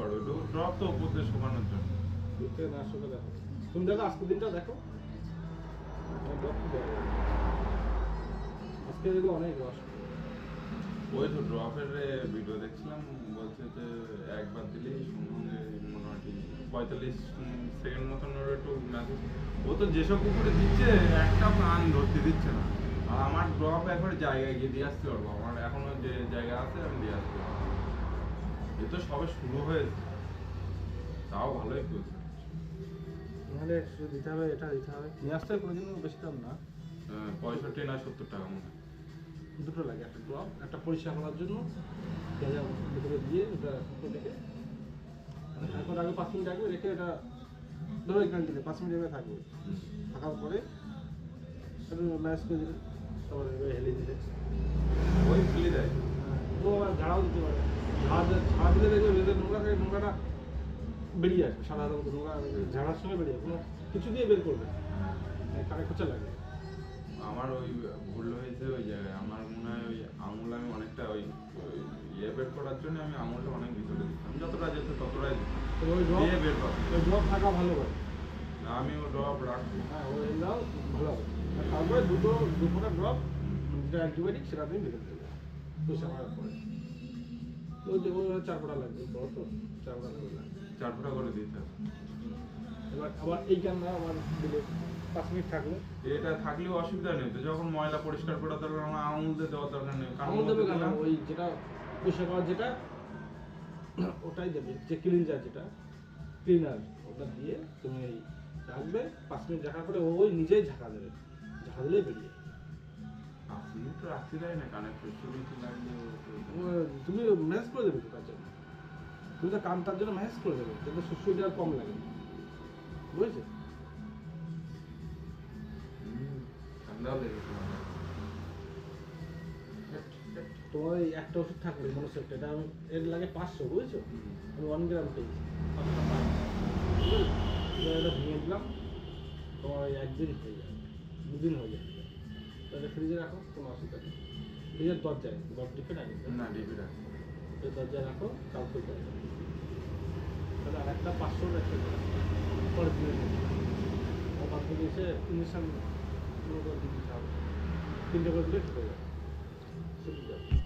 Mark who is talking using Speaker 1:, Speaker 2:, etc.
Speaker 1: করো একটু ড্রপ তো উপর দিয়ে শোকানোর জন্য।
Speaker 2: না আসলে দেখো তুমি দেখো আজকের দিনটা দেখো। আজকে দেখো অনেক রস
Speaker 1: ওই তো ড্রপের ভিডিও দেখছিলাম বলছে যে একবার দিলেই সঙ্গে মোটামুটি পঁয়তাল্লিশ সেকেন্ড মতন ওর একটু ম্যাসেজ ও তো যেসব পুকুরে দিচ্ছে একটা প্রাণ ধরতে দিচ্ছে না। আর আমার ড্রপ একবার জায়গায় গিয়ে দিয়ে আসতে পারব আমার এখনও যে জায়গা আছে আমি দিয়ে আসতে পারব এ তো সবে শুরু হয়েছে। তাও ভালোই করছে।
Speaker 2: শুধু দিতে হবে এটা দিতে হবে। নিয়ে আসতে হবে কোনোদিনও বেশি দাম না।
Speaker 1: আহ, পঁয়ষট্টি না সত্তর টাকা মনে হয়।
Speaker 2: দুটো লাগে একটা ড্রপ একটা পরিষ্কার করার জন্য। পেঁয়াজ ভিতরে দিয়ে ওটা রেখে মানে এখন আগে পাঁচ মিনিট রাখবে রেখে এটা ধরো এখানে দিলে পাঁচ মিনিট এভাবে থাকবে থাকার পরে ম্যাশ করে দিলে তারপরে হেলে দিলে।
Speaker 1: ওই ফেলে দেয়।
Speaker 2: ও আবার ঝাড়াও দিতে পারে। বেরিয়ে আসবে সাদা নোংরা ঝাড়ার সময় বেরিয়ে আসবে কিছু দিয়ে বের করবে কানে খোঁচা লাগে।
Speaker 1: আমার ওই ভুল হয়েছে ওই জায়গায় আমার মনে হয় ওই আঙুল আমি অনেকটা ওই ইয়ে বের করার জন্য আমি আঙুলটা অনেক ভিতরে দিতাম যতটা যেত ততটাই দিয়ে বের কর।
Speaker 2: ওই ড্রপ থাকা ভালো করে
Speaker 1: আমি ও ড্রপ রাখব।
Speaker 2: হ্যাঁ ওই দাও ভালো হবে। তারপরে দুটো দুপুরা ড্রপ যেটা অ্যান্টিবায়োটিক সেটা তুমি বের পয়সা করার পরে ওই চার ফোঁটা লাগবে বড় তো চার ফোঁটা লাগবে। না
Speaker 1: চার ফোঁটা করে দিতে হবে।
Speaker 2: এবার আবার এই কান্না আবার দিলে পাঁচ মিনিট থাকল।
Speaker 1: এটা থাকলেও অসুবিধা নেই তো যখন ময়লা পরিষ্কার করার দরকার আমার আঙুল দিয়ে দেওয়ার দরকার নেই কারণ
Speaker 2: দেবে কেন? ওই যেটা পয়সা যেটা ওটাই দেবে যে ক্লিনজার যেটা ক্লিনার ওটা দিয়ে তুমি এই রাখবে পাঁচ মিনিট রাখার পরে ওই নিজেই ঝাঁকা দেবে ঝাঁকা দিলেই বেরিয়ে
Speaker 1: আপনি তো রাখতে দেয় না কানে লাগলে
Speaker 2: ও- তুমি ম্যানেজ করে দেবে তার জন্য। তুমি তো কাম তার জন্য ম্যানেজ করে দেবে যাতে দেওয়ার কম লাগে বুঝেছ?
Speaker 1: ঠান্ডাও লেগেছে
Speaker 2: তোমার এই একটা ওষুধ থাকবে মনোসেপ্ট এটা আমি এর লাগে পাঁচশো বুঝেছ? আমি ওয়ান গ্রাম পেয়েছি এটা ভেঙে দিলাম তোমার ওই একদিন হয়ে যাবে দুদিন হয়ে যাবে। এটা ফ্রিজে রাখো কোনো অসুবিধা নেই। ফ্রিজের দরজায় টিপে রাখি
Speaker 1: না ডিবি রাখ
Speaker 2: দরজায় রাখো, কাউকে তাহলে আর একটা পাঁচশো একটা পরে দিয়ে দেবো ও বাদ দিয়ে এসে করে দিতে হবে তিনটে করে দিলে ঠিক হয়ে যাবে।